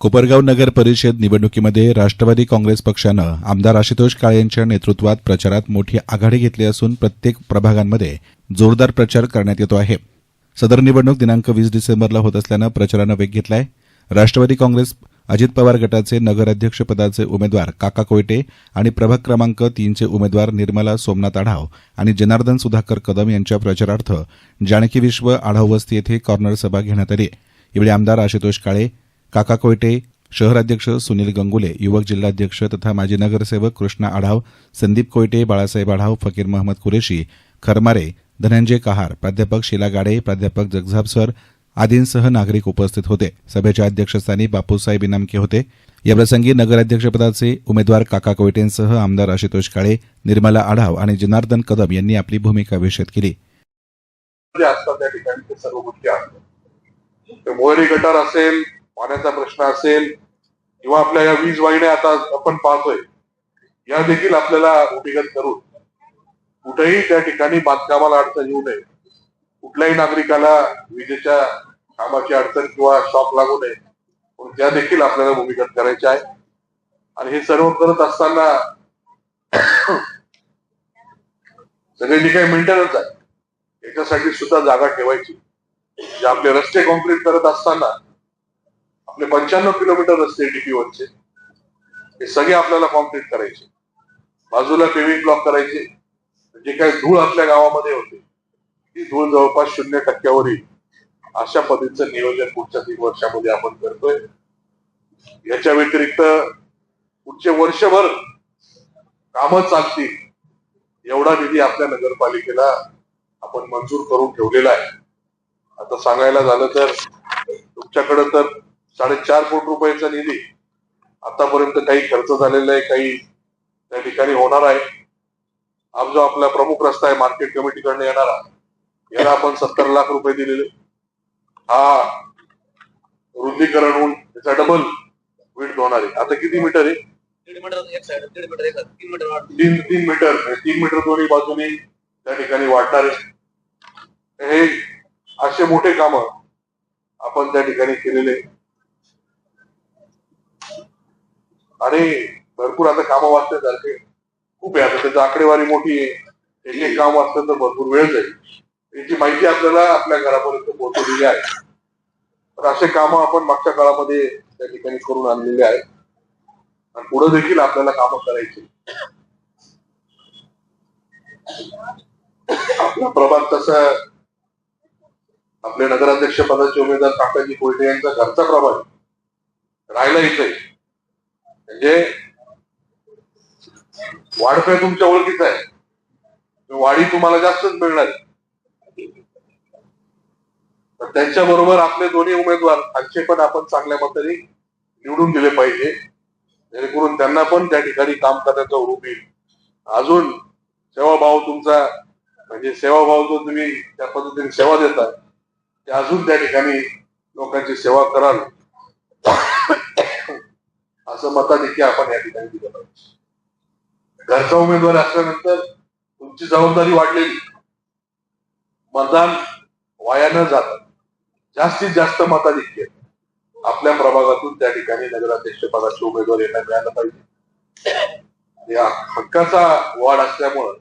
कोपरगाव नगर परिषद निवडणुकीमध्ये राष्ट्रवादी काँग्रेस पक्षानं आमदार आशुतोष काळे यांच्या नेतृत्वात प्रचारात मोठी आघाडी घेतली असून प्रत्येक प्रभागांमध्ये जोरदार प्रचार करण्यात येतो आहे. सदर निवडणूक दिनांक वीस डिसेंबरला होत असल्यानं प्रचारानं वेग घेतलाय. राष्ट्रवादी काँग्रेस अजित पवार गटाचे नगराध्यक्षपदाचे उमेदवार काका कोयटे आणि प्रभाग क्रमांक तीनचे उमेदवार निर्मला सोमनाथ आढाव आणि जनार्दन सुधाकर कदम यांच्या प्रचारार्थ जानकी विश्व आढाव वस्ती येथे कॉर्नर सभा घेण्यात आली. यावेळी आमदार आशुतोष काळे काका कोयटे शहराध्यक्ष सुनील गंगुले युवक जिल्हाध्यक्ष तथा माजी नगरसेवक कृष्णा आढाव संदीप कोयटे बाळासाहेब आढाव फकीर महमद कुरेशी खरमारे धनंजय कहार प्राध्यापक शिला गाडे प्राध्यापक जगझाब सर आदींसह नागरिक उपस्थित होते. सभेच्या अध्यक्षस्थानी बापूसाहेब इनामके होते. याप्रसंगी नगराध्यक्षपदाचे उमेदवार काका कोयटेंसह आमदार आशुतोष काळे निर्मला आढाव आणि जनार्दन कदम यांनी आपली भूमिका विषद केली. म्हणजे असतात त्या ठिकाणी सर्व गोष्टी असतात मोहरी गटार असेल पाण्याचा प्रश्न असेल किंवा आपल्या या वीज वाहिन्या आता आपण पाहतोय या देखील आपल्याला भूमिगत करून कुठेही त्या ठिकाणी बांधकामाला अडचण येऊ नये. कुठल्याही नागरिकाला विजेच्या कामाची अडचण किंवा शॉक लागू नये. म्हणून त्या देखील आपल्याला भूमिगत करायच्या आहे. आणि हे सर्व करत असताना सगळे जे काही मेंटेनन्स आहे. याच्यासाठी सुद्धा जागा ठेवायची. जे आपले रस्ते कॉन्क्रीट करत असताना आपले पंच्याण्णव किलोमीटर रस्ते डीपीवरचे हे सगळे आपल्याला कॉम्प्लीट करायचे. बाजूला पेविंग ब्लॉक करायचे. जे काही धूळ आपल्या गावामध्ये होते ती धूळ जवळपास शून्य टक्क्यावरील अशा पद्धतीचं नियोजन पुढच्या तीन वर्षामध्ये आपण करतोय. याच्या व्यतिरिक्त पुढचे वर्षभर कामं चालतील एवढा निधी आपल्या नगरपालिकेला आपण मंजूर करून ठेवलेला आहे. आता सांगायला झालं तर तुमच्याकडे तर साडेचार कोटी रुपयाचा निधी. आतापर्यंत काही खर्च झालेला आहे काही त्या ठिकाणी होणार आहे. हा जो आपला प्रमुख रस्ता आहे मार्केट कमिटीकडनं येणारा याला आपण सत्तर लाख रुपये दिलेले. हा रुंदीकरण होऊन त्याचा डबल विड होणार आहे. आता किती मीटर आहे? दीड मीटर एक साइड दीड मीटर एक तीन मीटर वाढ. तीन तीन मीटर म्हणजे तीन मीटर दोन्ही बाजूने त्या ठिकाणी वाढणार आहे. हे असे मोठे काम आपण त्या ठिकाणी केलेले आणि भरपूर आता कामं वाचण्यासारखे खूप आहे आता त्याची आकडेवारी मोठी आहे. एक एक काम वाचलं तर भरपूर वेळ जाईल. याची माहिती आपल्याला आपल्या घरापर्यंत पोहोचवलेली आहे. तर असे कामं आपण मागच्या काळामध्ये त्या ठिकाणी करून आणलेले आहेत. आणि पुढे देखील आपल्याला कामं करायची आपला प्रभाग तसा आपले नगराध्यक्ष पदाचे उमेदवार काकाजी कोयटे यांचा घरचा प्रभाग राहिला इथे म्हणजे वाढपे तुमच्या ओळखीचा आहे. म्हणजे वाढी तुम्हाला जास्तच मिळणार. तर त्यांच्या बरोबर आपले दोन्ही उमेदवार त्यांचे पण आपण चांगल्या मताने निवडून दिले पाहिजे. जेणेकरून त्यांना पण त्या ठिकाणी काम करण्याचा रूप येईल. अजून सेवाभाव तुमचा म्हणजे सेवाभाव जो तुम्ही त्या पद्धतीने सेवा देता ते अजून त्या ठिकाणी लोकांची सेवा कराल. असं मताधिक्य आपण या ठिकाणी दिलं पाहिजे. घरचा उमेदवार असल्यानंतर तुमची जबाबदारी वाढलेली. मतदान वाया न जाता. जास्तीत जास्त मताधिक्य आपल्या प्रभागातून त्या ठिकाणी नगराध्यक्ष पदाचे उमेदवार यांना मिळालं पाहिजे. या हक्काचा वाढ असल्यामुळं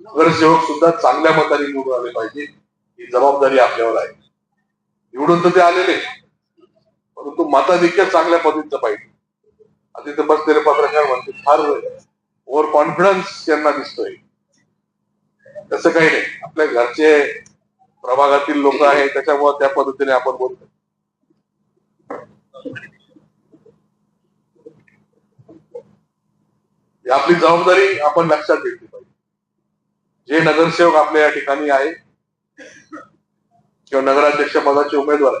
नगरसेवक सुद्धा चांगल्या मताने निवडून आले पाहिजे. ही जबाबदारी आपल्यावर आहे. निवडून तर ते आलेले. परंतु मताधिक्य चांगल्या पद्धतीचं पाहिजे. तिथे बसलेले पत्रकार म्हणते फार ओव्हर कॉन्फिडन्स यांना दिसतोय. तसं काही नाही. आपल्या घरचे प्रभागातील लोक आहेत त्याच्यामुळे त्या पद्धतीने आपण बोलतो आपली जबाबदारी आपण लक्षात घेतली पाहिजे. जे नगरसेवक आपल्या या ठिकाणी आहे किंवा नगराध्यक्ष पदाचे उमेदवार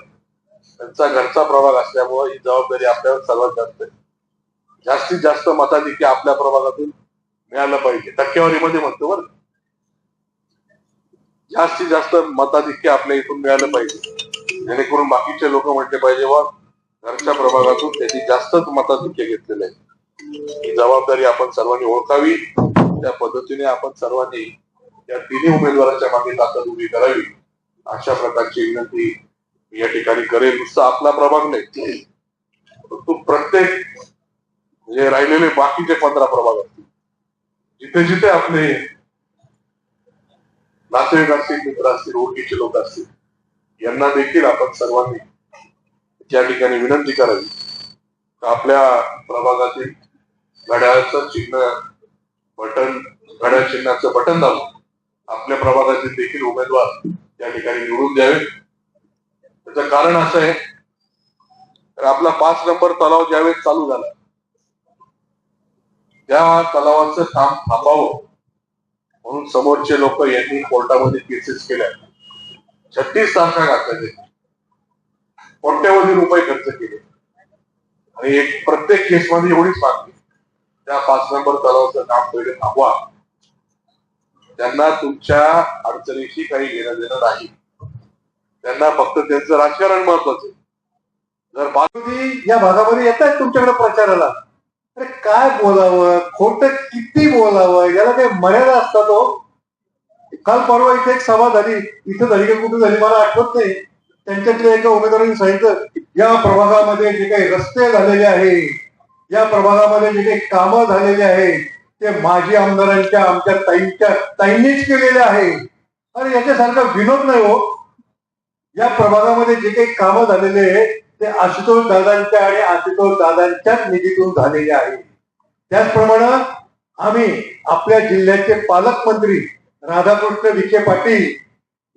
त्यांचा घरचा प्रभाग असल्यामुळे ही जबाबदारी आपल्यावर सर्वात जास्त आहे. जास्तीत जास्त मताधिक्य आपल्या प्रभागातून मिळालं पाहिजे. टक्केवारीमध्ये म्हणतो बरं जास्तीत जास्त मताधिक्य आपल्या इथून मिळालं पाहिजे. जेणेकरून बाकीचे लोक म्हटले पाहिजे व घरच्या प्रभागातून त्यांनी जास्तच मताधिक्य घेतलेलं आहे. ही जबाबदारी आपण सर्वांनी ओळखावी. त्या पद्धतीने आपण सर्वांनी या तिन्ही उमेदवारांच्या मागे ताकद उभी करावी. अशा प्रकारची विनंती या ठिकाणी करेल नुसता आपला प्रभाग नाही. परंतु प्रत्येक म्हणजे राहिलेले बाकीचे पंधरा प्रभाग असतील जिथे जिथे आपले नातेवाईक असतील मित्र असतील ओळखीचे लोक असतील यांना देखील आपण सर्वांनी त्या ठिकाणी विनंती करावी. आपल्या प्रभागातील घड्याळाचं चिन्ह बटन घड्याळ चिन्हाचं बटन दाबून आपल्या प्रभागातील देखील उमेदवार या ठिकाणी निवडून द्यावे. त्याचं कारण असं आहे तर आपला पाच नंबर तलाव ज्यावेळेस चालू झाला त्या तलावाचं काम थांबावं. म्हणून समोरचे लोक यांनी कोर्टामध्ये केसेस केल्या. छत्तीस तारखा घातल्या. त्यांनी कोट्यवधी रुपये खर्च केले. आणि एक प्रत्येक केसमध्ये एवढीच मागणी. त्या पाच नंबर तलावाचं काम पहिले थांबवा. त्यांना तुमच्या अडचणीशी काही घेणं देणं नाही. त्यांना फक्त त्यांचं राजकारण महत्वाचं जर बाकी या भागामध्ये येत आहेत तुमच्याकडे प्रचाराला अरे काय बोलावं? खोट किती बोलावं? याला काही मर्यादा असतात हो. काल परवा इथे एक सभा झाली. इथं झाली का कुठे झाली मला आठवत नाही. त्यांच्यातल्या एका उमेदवारांनी सांगितलं या प्रभागामध्ये जे काही रस्ते झालेले आहे या प्रभागामध्ये जे काही कामं झालेले आहेत ते माजी आमदारांच्या आमच्या ताईंच्या ताईंनीच केलेले आहे अरे याच्यासारखा विनोद नाही हो. या प्रभागामध्ये जे काही कामं झालेले आहेत ते आशुतोष दादांच्या आणि आशुतोष दादांच्याच निधीतून झालेले आहे. त्याचप्रमाणे आम्ही आपल्या जिल्ह्याचे पालकमंत्री राधाकृष्ण विखे पाटील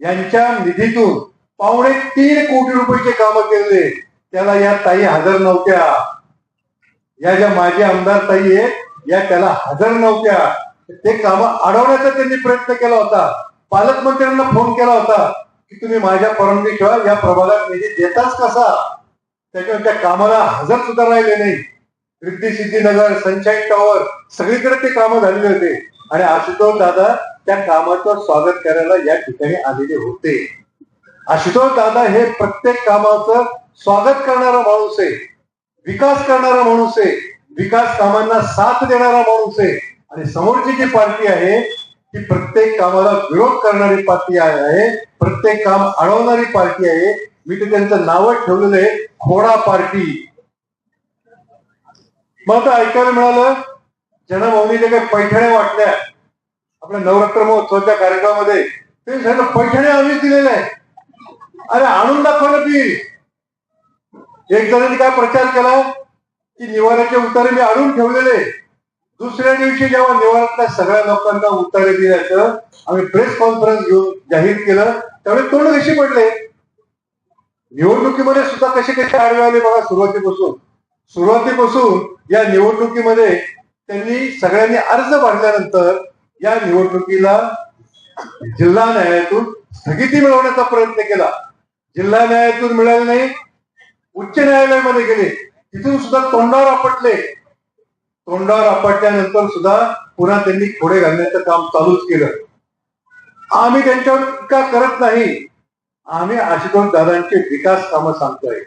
यांच्या निधीतून पावणे तीन कोटी रुपयाचे कामं केले. त्याला या ताई हजर नव्हत्या. या ज्या माजी आमदार ताई आहेत या त्याला हजर नव्हत्या. ते कामं अडवण्याचा त्यांनी प्रयत्न केला होता. पालकमंत्र्यांना फोन केला होता की तुम्ही माझ्या परवानगीशिवाय या प्रभागात निधी देताच कसा? त्याच्यावर त्या कामाला हजर सुद्धा राहिले नाही. रिद्धी सिद्धीनगर सनशाईन टॉवर सगळीकडे ते कामं झालेले होते. आणि आशुतोष दादा त्या कामाचं स्वागत करायला या ठिकाणी आलेले होते. आशुतोष दादा हे प्रत्येक कामाचं स्वागत करणारा माणूस आहे. विकास करणारा माणूस आहे. विकास कामांना साथ देणारा माणूस आहे. आणि समोरची जी पार्टी आहे ती प्रत्येक कामाला विरोध करणारी पार्टी आहे. प्रत्येक काम अडवणारी पार्टी आहे. मी तर त्यांचं नावच ठेवलेलं आहे खोडा पार्टी. मग आता ऐकायला मिळालं जनभावनी जे काही पैठण्या वाटल्या आपल्या नवरात्र महोत्सवाच्या कार्यक्रमामध्ये ते सगळं पैठण्या आम्हीच दिलेले आहे. अरे आणून दाखवलं ना ती. एक जणांनी काय प्रचार केला की निवाराचे उतारे मी आणून ठेवलेले. दुसऱ्या दिवशी जेव्हा निवारातल्या सगळ्या लोकांना उतारे दिल्याचं आम्ही प्रेस कॉन्फरन्स घेऊन जाहीर केलं त्यावेळी तोंड कशी पडले. निवडणुकीमध्ये सुद्धा कसे कसे आढळले आले बघा सुरुवातीपासून. सुरुवातीपासून या निवडणुकीमध्ये त्यांनी सगळ्यांनी अर्ज भरल्यानंतर या निवडणुकीला जिल्हा न्यायालयातून स्थगिती मिळवण्याचा प्रयत्न केला. जिल्हा न्यायालयातून मिळाले नाही उच्च न्यायालयामध्ये गेले. तिथून सुद्धा तोंडावर आपटले. तोंडावर आपटल्यानंतर सुद्धा पुन्हा त्यांनी खोडे घालण्याचं काम चालूच केलं. आम्ही त्यांच्यावर टीका करत नाही. आम्ही आशुतोष दादांचे विकास कामं सांगतोय.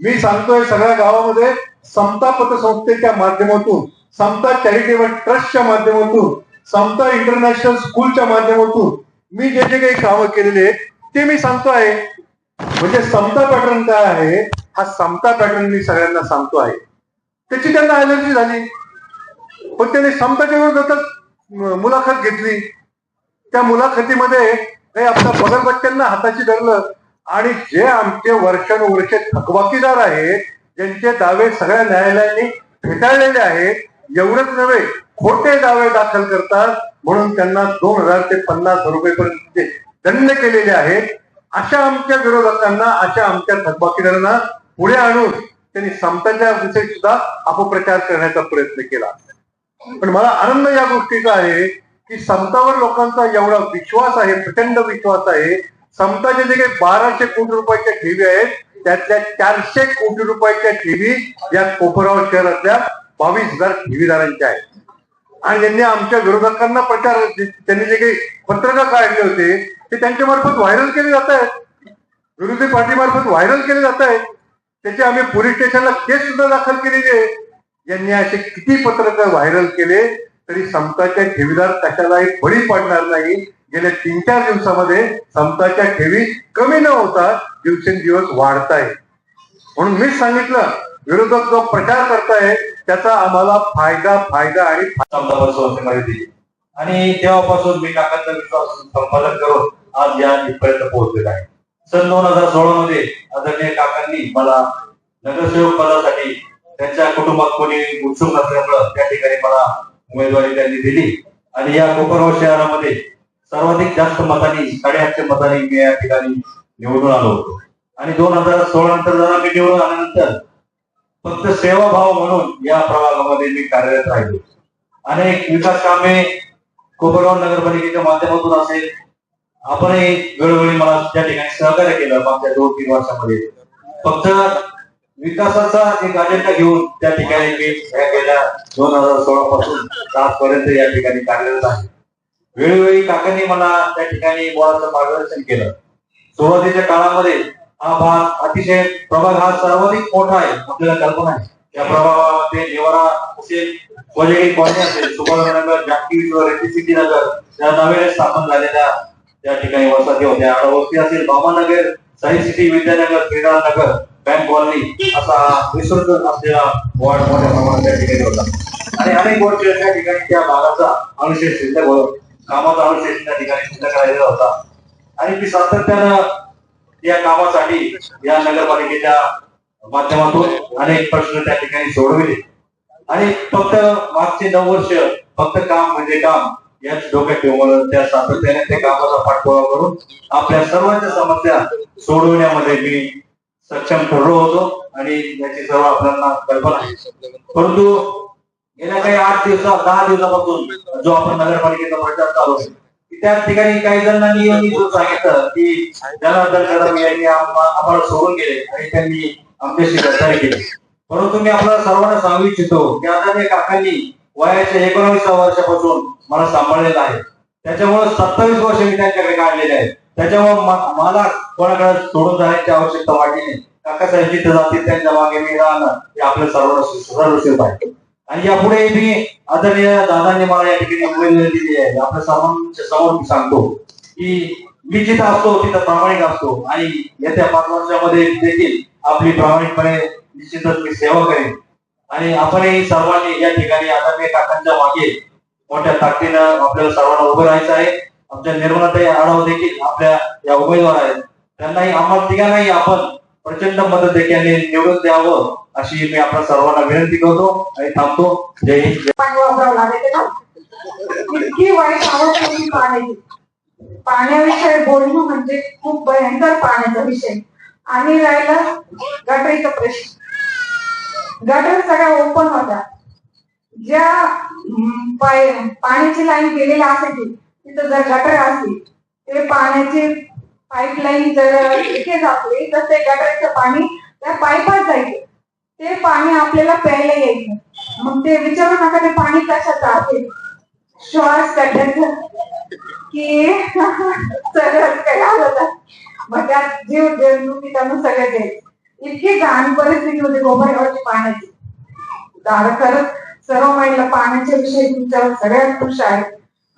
मी सांगतोय सगळ्या गावामध्ये समता पतसंस्थेच्या माध्यमातून समता चॅरिटेबल ट्रस्टच्या माध्यमातून समता इंटरनॅशनल स्कूलच्या माध्यमातून मी जे जे काही कामं केलेले आहेत ते मी सांगतो आहे म्हणजे समता पॅटर्न काय आहे हा समता पॅटर्न मी सगळ्यांना सांगतो आहे त्याची त्यांना अलर्जी झाली. पण त्याने समताच्या विरोधातच मुलाखत घेतली. त्या मुलाखतीमध्ये काही आपल्या बगलबट्ट्यांना हाताची धरलं. आणि जे आमचे वर्षानुवर्षे थकबाकीदार आहेत ज्यांचे दावे सगळ्या न्यायालयाने फेटाळलेले आहेत एवढंच नव्हे खोटे दावे दाखल करतात म्हणून त्यांना दोन हजार ते पन्नास रुपयेपर्यंत दंड केलेले आहेत अशा आमच्या विरोधकांना अशा आमच्या थकबाकीदारांना पुढे आणून त्यांनी समताच्या विषयी सुद्धा अपप्रचार करण्याचा प्रयत्न केला. पण मला आनंद या गोष्टीचा आहे की समतावर लोकांचा एवढा विश्वास आहे प्रचंड विश्वास आहे. समताचे जे काही बाराशे कोटी रुपयाच्या ठेवी आहेत त्यातल्या चारशे कोटी रुपयाच्या ठेवी या कोपरगाव शहरातल्या बावीस हजार ठेवीदारांच्या आहेत. आणि ज्यांनी आमच्या विरोधकांना प्रचार त्यांनी जे काही पत्रकं काढले होते ते त्यांच्या मार्फत व्हायरल केले जात आहेत. विरोधी पार्टीमार्फत व्हायरल केले जात आहेत. त्याचे आम्ही पोलीस स्टेशनला केस सुद्धा दाखल केलेली आहे. यांनी असे किती पत्रक व्हायरल केले तरी समताच्या ठेवीदार कशालाही बळी पडणार नाही. गेल्या तीन चार दिवसामध्ये समताच्या ठेवी कमी न होता दिवसेंदिवस वाढत आहे. म्हणून मीच सांगितलं विरोधक जो प्रचार करताय त्याचा आम्हाला फायदा फायदा आणि दिली. आणि तेव्हापासून मी काकांचा विश्वास संपादन करून आज या इथपर्यंत पोहोचलेला आहे. सन दोन हजार सोळा मध्ये आदरणीय काकांनी मला नगरसेवक पदासाठी त्यांच्या कुटुंबात कोणी उत्सुक नसल्यामुळं त्या ठिकाणी मला उमेदवारी त्यांनी दिली आणि या कोपरगाव शहरामध्ये सर्वाधिक जास्त मतांनी साडेआठशे मतांनी मी या ठिकाणी निवडून आलो होतो. आणि दोन हजार सोळा नंतर जरा मी निवडून आल्यानंतर फक्त सेवाभाव म्हणून या प्रभागामध्ये मी कार्यरत राहिलो. अनेक विकास कामे कोपरगाव नगरपालिकेच्या माध्यमातून असेल. आपणही वेळोवेळी मला त्या ठिकाणी सहकार्य केलं मागच्या दोन तीन वर्षामध्ये. फक्त विकासाचा एक अजेंडा घेऊन त्या ठिकाणी मी गेल्या दोन हजार सोळा पासून सात पर्यंत या ठिकाणी कार्यरत आहे. वेळोवेळी काकांनी मला त्या ठिकाणी मुळाचं मार्गदर्शन केलं. सुरुवातीच्या काळामध्ये हा भाग अतिशय प्रभाग हा सर्वाधिक मोठा आहे आपल्याला कल्पना आहे. या प्रभागामध्ये निवारा असेल वजेरी कॉलनी असेल सुभाषनगर जागतिक विश्व सिटी नगर या नव्याने स्थापन झालेल्या त्या ठिकाणी वसाहती होत्या. आता असेल भामानगर साई सिटी विद्यानगर क्रीडा नगर बँक वॉर्निंग असा विसर्ग असलेला वॉर्ड मोठ्या प्रमाणात त्या ठिकाणी होता. आणि अनेक वर्ष त्या ठिकाणी त्या भागाचा अनुशेष सिद्ध कामाचा अनुशेष त्या ठिकाणी सिद्ध करायचा होता. आणि मी सातत्यानं या कामासाठी या नगरपालिकेच्या माध्यमातून अनेक प्रश्न त्या ठिकाणी सोडविले. आणि फक्त मागचे नऊ वर्ष फक्त काम म्हणजे काम याच डोक्यात ठेवून त्या सातत्याने त्या कामाचा पाठपुरावा करून आपल्या सर्वांच्या समस्या सोडवण्यामध्ये मी सक्षम ठरलो होतो आणि याची सर्व आपल्याला कल्पना आहे. परंतु गेल्या काही आठ दिवसात दहा दिवसापासून जो आपण नगरपालिकेचा प्रचार चालू आहे त्या ठिकाणी काही जणांनी येऊन सांगितलं की जनार्दन कदम यांनी आम्हाला सोडून गेले आणि त्यांनी आमच्याशी गद्दारी केली. परंतु मी आपल्याला सर्वांना सांगू इच्छितो की आता त्या काकांनी वयाच्या एकोणावीसा वर्षापासून मला सांभाळलेलं आहे. त्याच्यामुळे सत्तावीस वर्ष मी त्यांच्याकडे काढलेले आहेत. त्याच्यामुळे मला कोणाकडे सोडून जाण्याची आवश्यकता वाटली नाही. काकासाहेब जिथे जातील त्यांच्या मागे मी राहणं हे आपल्या सर्वांना सर्वस्वीच आहे. आणि यापुढे मी आदरणीय दादांनी मला या ठिकाणी उमेदवारी दिली आहे. आपल्या सर्वांच्या समोर मी सांगतो की मी जिथं असतो तिथं प्रामाणिक असतो. आणि येत्या पाच वर्षामध्ये देखील आपली प्रामाणिकपणे निश्चितच मी सेवा करेन. आणि आपणही सर्वांनी या ठिकाणी आदरणीय काकांच्या मागे मोठ्या ताकदीनं आपल्याला सर्वांना उभं राहायचं आहे. आमच्या निर्मलाताई आढाव देखील आपल्या या उमेदवार आहेत. त्यांनाही आम्हाला तिघांनाही आपण प्रचंड मदत देखील निवडून द्यावं अशी मी आपल्या सर्वांना विनंती करतो आणि थांबतो. जय हिंद पाणी वापरावं लागेल इतकी वाईट आवड होती पाण्याची. पाण्याविषयी बोलणं म्हणजे खूप भयंकर पाण्याचा विषय. आणि राहिला गटरीचा प्रश्न. गटर सगळ्या ओपन होत्या. ज्या पाय पाण्याची लाईन गेलेली असायची. तिथं जर गटर असली ते पाण्याची पाईपलाईन जर लिकेज असली तर ते गटरचं पाणी त्या पाईपात जायचं ते पाणी आपल्याला प्यायला यायचं मग ते विचारू नका ते पाणी कशाचं आहे? श्वास काढण्याचं की सगळंच काय आलं तर मग त्यात जीव जंतू किटाणू सगळं जाईल. इतकी घाण परिस्थिती होती गोबाईगावची पाण्याची. दादा खरंच सर्व महिला पाण्याच्या विषयी तुमच्यावर सगळ्यात खुश आहे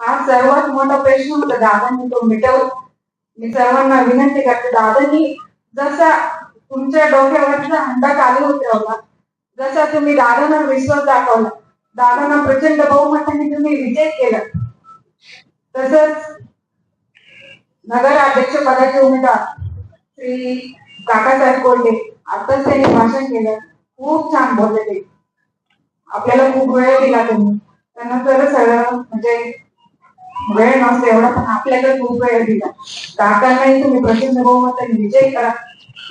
हा सर्वात मोठा प्रश्न होता दादांनी तो मिटवला. मी सर्वांना विनंती करते दादांनी जसा तुमच्या डोक्यावरचा हंडा चालू उतरवला जसा तुम्ही दादांना विश्वास दाखवला दादांना प्रचंड बहुमताने तुम्ही विजय केला. तसंच नगराध्यक्ष पदाचे उमेदवार श्री काकासाहेब कोल्हे आताच त्यांनी भाषण केलं. खूप छान बोलले ते. आपल्याला खूप वेळ दिला त्यांनी त्यांना तर सगळं म्हणजे वेळ नसतो एवढा पण आपल्याकडे खूप वेळ दिला. काकांनाही तुम्ही प्रचंड बहुमताने विजय करा.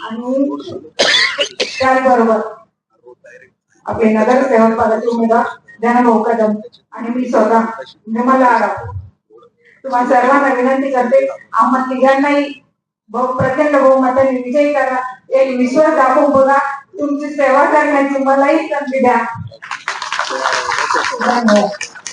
आणि त्याचबरोबर आपले नगरसेवक पदाचे उमेदवार ज्ञानभाऊ कदम आणि मी स्वतः निर्मला आराव तुम्हाला सर्वांना विनंती करते आम्हा तिघांनाही प्रचंड बहुमताने विजयी करा. एक विश्वास दाखवून बघा तुमची सेवा करण्याची मलाही संधी द्या. धन्यवाद.